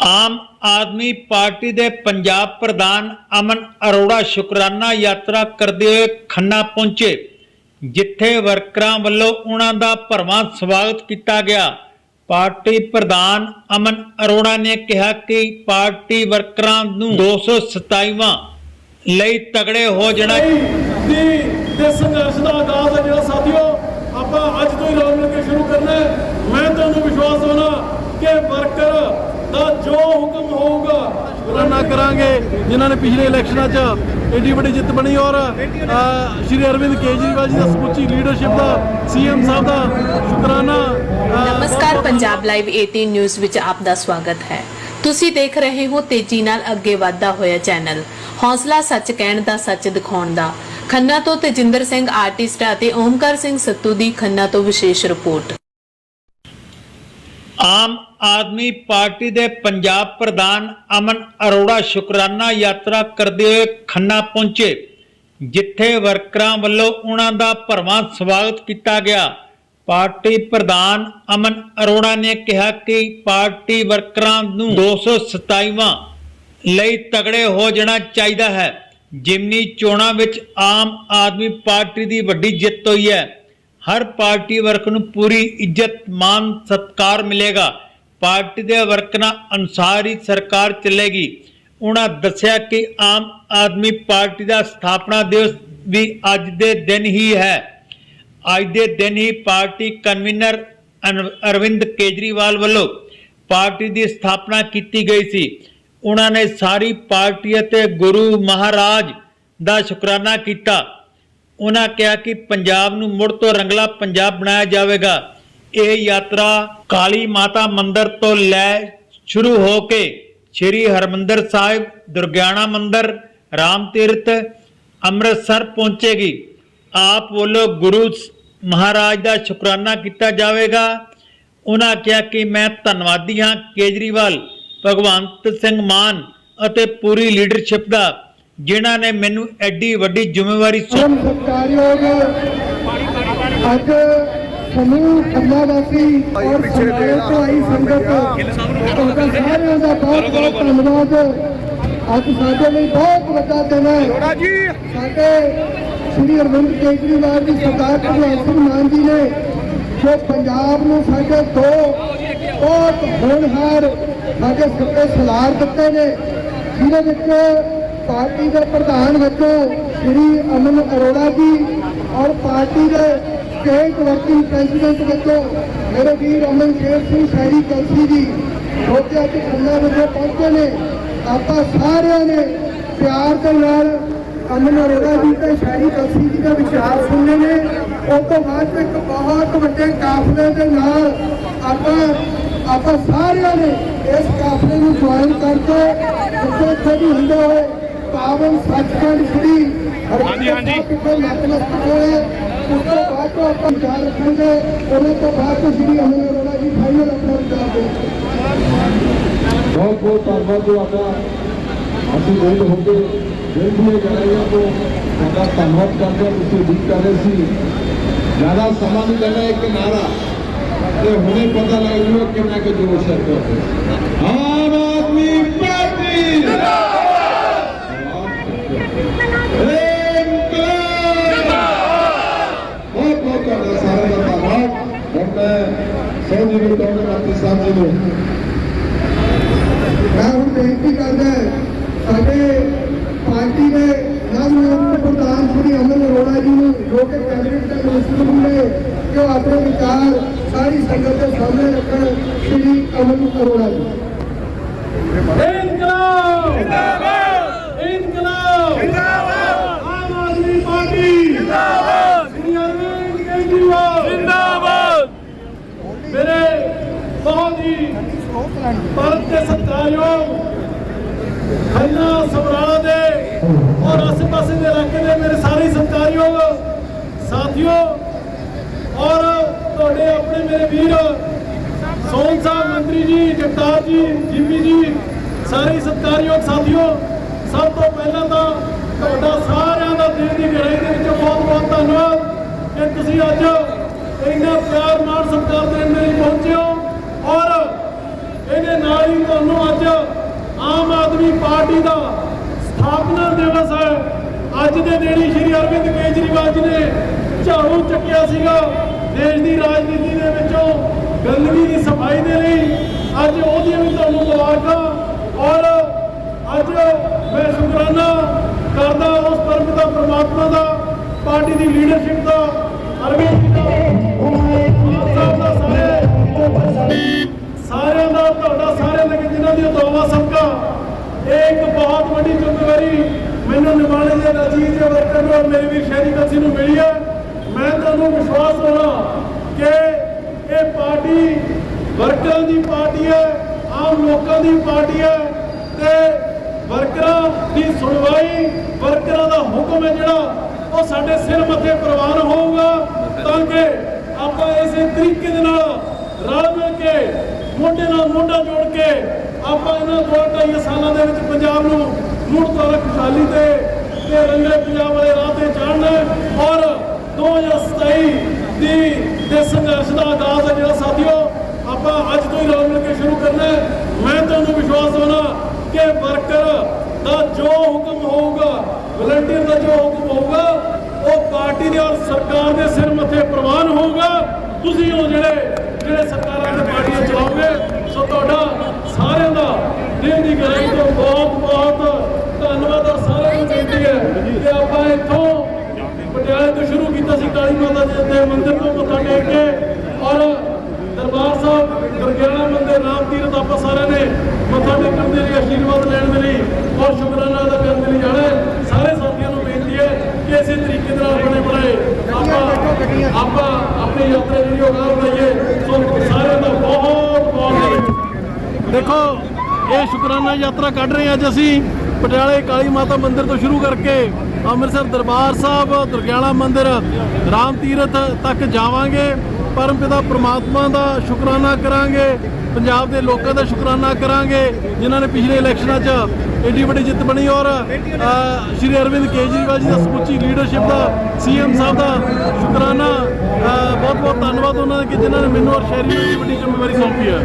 Aam Aadmi party ਦੇ ਪੰਜਾਬ ਪ੍ਰਧਾਨ ਅਮਨ ਅਰੋੜਾ ਸ਼ੁਕਰਾਨਾ ਯਾਤਰਾ ਕਰਦੇ ਹੋਏ ਖੰਨਾ ਪਹੁੰਚੇ, ਜਿੱਥੇ ਵਰਕਰਾਂ ਵੱਲੋਂ ਉਹਨਾਂ ਦਾ ਭਰਵਾਂ ਸਵਾਗਤ ਕੀਤਾ ਗਿਆ। ਪਾਰਟੀ ਪ੍ਰਧਾਨ ਅਮਨ ਅਰੋੜਾ ਨੇ ਕਿਹਾ ਕਿ ਪਾਰਟੀ ਵਰਕਰਾਂ ਨੂੰ 227ਵਾਂ ਲਈ ਤਗੜੇ ਹੋ ਜਾਣਾ ਦੀ ਦੇ ਸੰਘਰਸ਼ ਦਾ ਆਗਾਜ਼ ਹੈ ਜਿਹੜਾ ਸਾਥੀਓ ਆਪਾਂ ਅੱਜ ਤੋਂ ਹੀ ਰਲ ਮਿਲ ਕੇ ਸ਼ੁਰੂ ਕਰਨਾ ਹੈ ਮੈਂ ਤੁਹਾਨੂੰ ਵਿਸ਼ਵਾਸ ਹੋਣਾ ਕਿ ਵਰਕਰ ਦਾ ਜੋ ਹੁਕਮ ਹੋਊਗਾ ਸ਼ੁਕਰਾਨਾ ਕਰਾਂਗੇ ਜਿਨ੍ਹਾਂ ਨੇ ਪਿਛਲੇ ਇਲੈਕਸ਼ਨਾਂ 'ਚ ਏਡੀ ਵੱਡੀ ਜਿੱਤ ਬਣੀ ਔਰ ਸ਼੍ਰੀ ਅਰਵਿੰਦ ਕੇਜਰੀਵਾਲ ਜੀ ਦਾ ਸਮੁੱਚੀ ਲੀਡਰਸ਼ਿਪ ਦਾ ਸੀਐਮ ਸਾਹਿਬ ਦਾ ਸ਼ੁਕਰਾਨਾ ਨਮਸਕਾਰ ਪੰਜਾਬ ਲਾਈਵ 18 ਨਿਊਜ਼ ਵਿੱਚ ਆਪ ਦਾ ਸਵਾਗਤ ਹੈ। ਤੁਸੀਂ ਦੇਖ ਰਹੇ ਹੋ ਤੇਜ਼ੀ ਨਾਲ ਅੱਗੇ ਵਧਦਾ ਹੋਇਆ ਚੈਨਲ। ਹੌਸਲਾ ਸੱਚ ਕਹਿਣ ਦਾ ਸੱਚ ਦਿਖਾਉਣ ਦਾ। ਖੰਨਾ ਤੋਂ ਤੇਜਿੰਦਰ ਸਿੰਘ ਆਰਟਿਸਟ ਅਤੇ ਓਮਕਾਰ ਸਿੰਘ ਸੱਤੂ ਦੀ ਖੰਨਾ ਤੋਂ ਵਿਸ਼ੇਸ਼ ਰਿਪੋਰਟ ਆਮ ਆਦਮੀ ਪਾਰਟੀ ਦੇ ਪੰਜਾਬ ਪ੍ਰਧਾਨ ਅਮਨ ਅਰੋੜਾ ਸ਼ੁਕਰਾਨਾ ਯਾਤਰਾ ਕਰਦੇ ਹੋਏ ਖੰਨਾ ਪਹੁੰਚੇ, ਜਿੱਥੇ ਵਰਕਰਾਂ ਵੱਲੋਂ ਉਹਨਾਂ ਦਾ ਭਰਵਾਂ ਸਵਾਗਤ ਕੀਤਾ ਗਿਆ। ਪਾਰਟੀ ਪ੍ਰਧਾਨ ਅਮਨ ਅਰੋੜਾ ਨੇ ਕਿਹਾ ਕਿ ਪਾਰਟੀ ਵਰਕਰਾਂ ਨੂੰ 227ਵਾਂ ਲਈ ਤਗੜੇ ਹੋ ਜਾਣਾ ਚਾਹੀਦਾ ਹੈ। ਜਿਮਨੀ ਚੋਣਾਂ ਵਿੱਚ ਆਮ ਆਦਮੀ ਪਾਰਟੀ ਦੀ ਵੱਡੀ ਜਿੱਤ ਹੋਈ ਹੈ। ਹਰ ਪਾਰਟੀ ਵਰਕ ਨੂੰ ਪੂਰੀ ਇੱਜ਼ਤ ਮਾਨ ਸਤਕਾਰ ਮਿਲੇਗਾ। ਪਾਰਟੀ ਦੇ ਵਰਕਰਾਂ ਅਨੁਸਾਰ ਹੀ ਸਰਕਾਰ ਚੱਲੇਗੀ। ਉਹਨਾਂ ਦੱਸਿਆ ਕਿ ਆਮ ਆਦਮੀ ਪਾਰਟੀ ਦਾ ਸਥਾਪਨਾ ਦਿਵਸ ਵੀ ਅੱਜ ਦੇ ਦਿਨ ਹੀ ਹੈ। ਅੱਜ ਦੇ ਦਿਨ ਹੀ ਪਾਰਟੀ ਕਨਵੀਨਰ ਅਨ- ਅਰਵਿੰਦ ਕੇਜਰੀਵਾਲ ਵੱਲੋਂ ਪਾਰਟੀ ਦੀ ਸਥਾਪਨਾ ਕੀਤੀ ਗਈ ਸੀ। ਉਹਨਾਂ ਨੇ ਸਾਰੀ ਪਾਰਟੀ ਅਤੇ ਗੁਰੂ ਮਹਾਰਾਜ ਦਾ ਸ਼ੁਕਰਾਨਾ ਕੀਤਾ। ਉਹਨਾਂ ਕਿਹਾ ਕਿ ਪੰਜਾਬ ਨੂੰ ਮੁੜ ਤੋਂ ਰੰਗਲਾ ਪੰਜਾਬ ਬਣਾਇਆ ਜਾਵੇਗਾ। ਇਹ ਯਾਤਰਾ ਕਾਲੀ ਮਾਤਾ ਮੰਦਿਰ ਤੋਂ ਲੈ ਸ਼ੁਰੂ ਹੋ ਕੇ ਸ੍ਰੀ ਹਰਮੰਦਰ ਸਾਹਿਬ, ਦੁਰਗਿਆਣਾ ਮੰਦਿਰ, ਰਾਮ ਤੀਰਥ, ਅੰਮ੍ਰਿਤਸਰ ਪਹੁੰਚੇਗੀ। ਆਪ ਵੱਲੋਂ ਗੁਰੂ ਮਹਾਰਾਜ ਦਾ ਸ਼ੁਕਰਾਨਾ ਕੀਤਾ ਜਾਵੇਗਾ। ਉਹਨਾਂ ਕਿਹਾ ਕਿ ਮੈਂ ਧੰਨਵਾਦੀ ਹਾਂ ਕੇਜਰੀਵਾਲ, ਭਗਵੰਤ ਸਿੰਘ ਮਾਨ ਅਤੇ ਪੂਰੀ ਲੀਡਰਸ਼ਿਪ ਦਾ ਜਿਨ੍ਹਾਂ ਨੇ ਮੈਨੂੰ ਐਡੀ ਵੱਡੀ ਜ਼ਿੰਮੇਵਾਰੀ ਸਤਿਕਾਰਯੋਗ ਅੱਜ ਸਮੂਹ ਖੰਨਾ ਵਾਸੀ ਔਰ ਸਮਾਏ ਤੋਂ ਆਈ ਸੰਗਤ ਤੁਹਾਡਾ ਸਾਰਿਆਂ ਦਾ ਬਹੁਤ ਬਹੁਤ ਧੰਨਵਾਦ। ਅੱਜ ਸਾਡੇ ਲਈ ਬਹੁਤ ਵੱਡਾ ਦਿਨ ਹੈ। ਸਾਡੇ ਸ੍ਰੀ ਅਰਵਿੰਦ ਕੇਜਰੀਵਾਲ ਜੀ ਸਰਦਾਰ ਭਗਵੰਤ ਸਿੰਘ ਮਾਨ ਜੀ ਨੇ ਜੋ ਪੰਜਾਬ ਨੂੰ ਸਾਡੇ ਦੋ ਬਹੁਤ ਹੋਣਹਾਰ ਸਾਡੇ ਸੱਤੇ ਸਲਾਰ ਦਿੱਤੇ ਨੇ ਜਿਹਦੇ ਵਿੱਚ ਪਾਰਟੀ ਦੇ ਪ੍ਰਧਾਨ ਵਜੋਂ ਸ਼੍ਰੀ ਅਮਨ ਅਰੋੜਾ ਜੀ ਔਰ ਪਾਰਟੀ ਦੇ ਸਟੇਟ ਵਰਕਿੰਗ ਪ੍ਰੈਜ਼ੀਡੈਂਟ ਵਜੋਂ ਮੇਰੇ ਵੀਰ ਅਮਨ ਸ਼ੇਰ ਸਿੰਘ ਸ਼ਹਿਰੀ ਕਲਸੀ ਜੀ ਉੱਥੇ ਅੱਜ ਖੰਨਾ ਵਿਖੇ ਪਹੁੰਚੇ ਨੇ। ਆਪਾਂ ਸਾਰਿਆਂ ਨੇ ਪਿਆਰ ਦੇ ਨਾਲ ਅਮਨ ਅਰੋੜਾ ਜੀ ਤੇ ਸ਼ਹਿਰੀ ਕਲਸੀ ਜੀ ਦਾ ਵਿਚਾਰ ਸੁਣਨੇ ਨੇ। ਉਸ ਤੋਂ ਬਾਅਦ ਇੱਕ ਬਹੁਤ ਵੱਡੇ ਕਾਫਲੇ ਦੇ ਨਾਲ ਆਪਾਂ ਆਪਾਂ ਸਾਰਿਆਂ ਨੇ ਇਸ ਕਾਫਲੇ ਨੂੰ ਜੁਆਇਨ ਕਰਕੇ ਜਿੱਥੇ ਇੱਥੇ ਵੀ ਹੁੰਦੇ ਹੋਏ ਪਾਵਨ ਸੱਚਖੰਡ ਸ੍ਰੀ ਹਾਂਜੀ ਹਾਂਜੀ। ਨਤਮਸਤਕ ਹੋਏ ਉਸ ਤੋਂ ਬਾਅਦ ਤੋਂ ਆਪਾਂ ਵਿਚਾਰ ਰੱਖਾਂਗੇ। ਉਹਨਾਂ ਤੋਂ ਬਾਅਦ ਤੋਂ ਸ੍ਰੀ ਅਮਨ ਅਰੋੜਾ ਜੀ ਫਾਈਨਲ ਆਪਣਾ ਵਿਚਾਰ ਦੇਣਗੇ ਬਹੁਤ ਬਹੁਤ ਧੰਨਵਾਦ ਤੁਹਾਡਾ ਅਸੀਂ ਵੇਲ ਹੋ ਕੇ ਵੇਲਦੀਆਂ ਕਰਾਈਆਂ ਤੋਂ ਤੁਹਾਡਾ ਧੰਨਵਾਦ ਕਰਦੇ ਹਾਂ ਤੁਸੀਂ ਉਡੀਕ ਕਰ ਰਹੇ ਸੀ। ਜ਼ਿਆਦਾ ਸਮਾਂ ਨਹੀਂ ਲੈਣਾ ਇੱਕ ਨਾਰਾ। ਤੇ ਹੁਣੇ ਪਤਾ ਲੱਗ ਜੂਗਾ ਕਿੰਨਾ ਕੁ ਜੋਸ਼ ਹੈ ਤੁਹਾਡੇ। ਆਮ ਆਦਮੀ ਪਾਰਟੀ ਬਹੁਤ ਬਹੁਤ ਤੁਹਾਡਾ ਸਾਰਿਆਂ ਦਾ ਧੰਨਵਾਦ ਹੁਣ ਮੈਂ ਸਹਿ ਜੀ ਨੂੰ ਕਹਾਂਗਾ ਮਾਤੀ ਸਾਹਿਬ ਜੀ ਨੂੰ ਮੈਂ ਹੁਣ ਬੇਨਤੀ ਕਰਦਾ ਸਾਡੇ ਪਾਰਟੀ ਦੇ ਨਵ ਪ੍ਰਧਾਨ ਸ੍ਰੀ ਅਮਨ ਅਰੋੜਾ ਜੀ ਨੂੰ, ਜੋ ਕਿ ਕੈਬਨਿਟ ਦੇ ਮਿਨਿਸਟਰ ਹੁੰਦੇ ਕਿ ਉਹ ਆਪਣੇ ਵਿਚਾਰ ਸਾਰੀ ਸੰਗਤ ਦੇ ਸਾਹਮਣੇ ਰੱਖਣ ਸ੍ਰੀ ਅਮਨ ਅਰੋੜਾ ਜੀ ਇਨਕਲਾਬ ਜਿੰਦਾਬਾਦ ਇਨਕਲਾਬ ਜਿੰਦਾਬਾਦ ਆਮ ਆਦਮੀ ਪਾਰਟੀ ਜਿੰਦਾਬਾਦ ਸ੍ਰੀ ਅਰਵਿੰਦ ਕੇਜਰੀਵਾਲ ਜਿੰਦਾਬਾਦ ਮੇਰੇ ਬਹੁਤ ਹੀ ਭਾਰਤ ਦੇ ਸਤਿਕਾਰਯੋਗ ਖੰਨਾ ਸਮਰਾਲਾ ਦੇ ਔਰ ਆਸ-ਪਾਸੇ ਦੇ ਇਲਾਕੇ ਦੇ ਮੇਰੇ ਸਾਰੇ ਸਤਿਕਾਰਯੋਗ ਸਾਥੀਓ ਔਰ ਤੁਹਾਡੇ ਆਪਣੇ ਮੇਰੇ ਵੀਰ ਸੋਨ ਸਾਹਿਬ ਮੰਤਰੀ ਜੀ ਜਗਤਾਰ ਜੀ ਜਿੰਮੀ ਜੀ ਸਾਰੇ ਸਤਿਕਾਰਯੋਗ ਸਾਥੀਓ ਸਭ ਤੋਂ ਪਹਿਲਾਂ ਤਾਂ ਤੁਹਾਡਾ ਸਾਰਿਆਂ ਦਾ ਦਿਲ ਦੀ ਗਹਿਰਾਈ ਦੇ ਵਿੱਚ ਬਹੁਤ ਬਹੁਤ ਧੰਨਵਾਦ ਕਿ ਤੁਸੀਂ ਅੱਜ ਇੰਨਾ ਪਿਆਰ ਨਾਲ ਸਤਿਕਾਰ ਦੇਣ ਲਈ ਪਹੁੰਚੇ ਹੋ ਔਰ ਇਹਦੇ ਨਾਲ ਹੀ ਤੁਹਾਨੂੰ ਅੱਜ ਪਾਰਟੀ ਦਾ ਸਥਾਪਨਾ ਦਿਵਸ ਹੈ। ਅੱਜ ਦੇ ਦਿਨ ਹੀ ਸ਼੍ਰੀ ਅਰਵਿੰਦ ਕੇਜਰੀਵਾਲ ਜੀ ਨੇ ਝਾੜੂ ਚੱਕਿਆ ਸੀਗਾ। ਦੇਸ਼ ਦੀ ਰਾਜਨੀਤੀ ਦੇ ਵਿੱਚੋਂ ਗੰਦਗੀ ਦੀ ਸਫ਼ਾਈ ਦੇ ਲਈ ਅੱਜ ਉਹਦੀਆਂ ਵੀ ਤੁਹਾਨੂੰ ਮੁਬਾਰਕਾਂ। ਔਰ ਅੱਜ ਮੈਂ ਸ਼ੁਕਰਾਨਾ ਕਰਦਾ ਉਸ ਪਰਮਪਿਤਾ ਪ੍ਰਮਾਤਮਾ ਦਾ ਪਾਰਟੀ ਦੀ ਲੀਡਰਸ਼ਿਪ ਦਾ ਅਰਵਿੰਦ ਜੀ ਦਾ। ਸਾਹਿਬ ਦਾ ਵੱਡੀ ਜ਼ਿੰਮੇਵਾਰੀ ਮੈਨੂੰ ਨਿਭਾਉਣੇ ਦੇ ਨਜ਼ੀਰ ਦੇ ਵਰਕਰ ਨੂੰ ਔਰ ਮੇਰੇ ਵੀਰ ਸ਼ਹਿਰੀ ਕਸੀ ਨੂੰ ਮਿਲੀ ਹੈ। ਮੈਂ ਤੁਹਾਨੂੰ ਵਿਸ਼ਵਾਸ ਦਿਵਾਉਣਾ ਕਿ ਇਹ ਪਾਰਟੀ ਵਰਕਰਾਂ ਦੀ ਪਾਰਟੀ ਹੈ, ਆਮ ਲੋਕਾਂ ਦੀ ਪਾਰਟੀ ਹੈ ਤੇ ਵਰਕਰਾਂ ਦੀ ਸੁਣਵਾਈ, ਵਰਕਰਾਂ ਦਾ ਹੁਕਮ ਹੈ ਜਿਹੜਾ ਉਹ ਸਾਡੇ ਸਿਰ ਮੱਥੇ ਪ੍ਰਵਾਨ ਹੋਊਗਾ ਤਾਂ ਕਿ ਆਪਾਂ ਇਸੇ ਤਰੀਕੇ ਦੇ ਨਾਲ ਰਲ ਮਿਲ ਕੇ ਮੋਢੇ ਨਾਲ ਮੋਢਾ ਜੋੜ ਕੇ ਆਪਾਂ ਇਹਨਾਂ ਦੋ ਢਾਈ ਸਾਲਾਂ ਦੇ ਵਿੱਚ ਪੰਜਾਬ ਨੂੰ ਮੁੜ ਤੋਂ ਖੁਸ਼ਹਾਲੀ ਤੇ ਤੇ ਰੰਗਲੇ ਪੰਜਾਬ ਵਾਲੇ ਰਾਹ ਤੇ ਚੜ੍ਹਨਾ ਹੈ ਔਰ 2027 ਦੀ ਦੇ ਸੰਘਰਸ਼ ਦਾ ਆਗਾਜ਼ ਹੈ ਜਿਹੜਾ ਸਾਥੀਓ, ਆਪਾਂ ਅੱਜ ਤੋਂ ਹੀ ਰਲ ਮਿਲ ਕੇ ਸ਼ੁਰੂ ਕਰਨਾ ਮੈਂ ਤੁਹਾਨੂੰ ਵਿਸ਼ਵਾਸ ਦਿਵਾਉਣਾ ਕਿ ਵਰਕਰ ਦਾ ਜੋ ਹੁਕਮ ਹੋਊਗਾ, ਵਲੰਟੀਅਰ ਦਾ ਜੋ ਹੁਕਮ ਹੋਊਗਾ, ਉਹ ਪਾਰਟੀ ਦੇ ਔਰ ਸਰਕਾਰ ਦੇ ਸਿਰ ਮੱਥੇ ਪ੍ਰਵਾਨ ਹੋਊਗਾ। ਤੁਸੀਂ ਉਹ ਜਿਹੜੇ ਜਿਹੜੇ ਸਰਕਾਰਾਂ ਦੇ ਪਾਰਟੀਆਂ ਚਲਾਓਗੇ ਸੋ ਤੁਹਾਡਾ ਸਾਰਿਆਂ ਦਾ ਦਿਲ ਦੀ ਗਹਿਰਾਈ ਤੋਂ ਬਹੁਤ ਬਹੁਤ ਧੰਨਵਾਦ ਔਰ ਸਾਰਿਆਂ ਨੂੰ ਬੇਨਤੀ ਹੈ ਕਿ ਆਪਾਂ ਇੱਥੋਂ ਪਟਿਆਲੇ ਤੋਂ ਸ਼ੁਰੂ ਕੀਤਾ ਸੀ ਕਾਲੀ ਮਾਤਾ ਜੀ ਦੇ ਮੰਦਿਰ ਤੋਂ ਮੱਥਾ ਟੇਕ ਕੇ ਔਰ ਦਰਬਾਰ ਸਾਹਿਬ ਦੁਰਗਿਆਨਾ ਮੰਦਿਰ ਰਾਮ ਤੀਰਥ ਆਪਾਂ ਸਾਰਿਆਂ ਨੇ ਮੱਥਾ ਟੇਕਣ ਦੇ ਲਈ, ਆਸ਼ੀਰਵਾਦ ਲੈਣ ਦੇ ਲਈ ਔਰ ਸ਼ੁਕਰਾਨਾ ਅਦਾ ਕਰਨ ਦੇ ਲਈ ਜਾਣਾ ਸਾਰੇ ਸਾਥੀਆਂ ਨੂੰ ਬੇਨਤੀ ਹੈ ਕਿ ਇਸੇ ਤਰੀਕੇ ਦੇ ਨਾਲ ਆਪਣੇ ਬਣਾਏ। ਆਪਾਂ ਆਪਾਂ ਆਪਣੀ ਯਾਤਰਾ ਜਿਹੜੀ ਉਹ ਅਗਾਂਹ ਵਧਾਈਏ ਸੋ ਸਾਰਿਆਂ ਦਾ ਬਹੁਤ ਬਹੁਤ ਦੇਖੋ, ਇਹ ਸ਼ੁਕਰਾਨਾ ਯਾਤਰਾ ਕੱਢ ਰਹੇ ਅੱਜ ਅਸੀਂ। ਪਟਿਆਲੇ ਕਾਲੀ ਮਾਤਾ ਮੰਦਿਰ ਤੋਂ ਸ਼ੁਰੂ ਕਰਕੇ ਅੰਮ੍ਰਿਤਸਰ ਦਰਬਾਰ ਸਾਹਿਬ, ਦੁਰਗਿਆਣਾ ਮੰਦਿਰ, ਰਾਮ ਤੀਰਥ ਤੱਕ ਜਾਵਾਂਗੇ। ਪਰਮ ਪਿਤਾ ਪ੍ਰਮਾਤਮਾ ਦਾ ਸ਼ੁਕਰਾਨਾ ਕਰਾਂਗੇ। ਪੰਜਾਬ ਦੇ ਲੋਕਾਂ ਦਾ ਸ਼ੁਕਰਾਨਾ ਕਰਾਂਗੇ, ਜਿਨ੍ਹਾਂ ਨੇ ਪਿਛਲੇ ਇਲੈਕਸ਼ਨਾਂ 'ਚ ਏਡੀ ਵੱਡੀ ਜਿੱਤ ਬਣੀ ਔਰ ਸ਼੍ਰੀ ਅਰਵਿੰਦ ਕੇਜਰੀਵਾਲ ਜੀ ਦਾ ਸਮੁੱਚੀ ਲੀਡਰਸ਼ਿਪ ਦਾ ਸੀਐਮ ਸਾਹਿਬ ਦਾ ਸ਼ੁਕਰਾਨਾ। ਬਹੁਤ ਬਹੁਤ ਧੰਨਵਾਦ ਉਹਨਾਂ ਦਾ ਕਿ ਜਿਨ੍ਹਾਂ ਨੇ ਮੈਨੂੰ ਔਰ ਸ਼ਹਿਰੀ ਨੂੰ ਵੱਡੀ ਜ਼ਿੰਮੇਵਾਰੀ ਸੌਂਪੀ ਹੈ।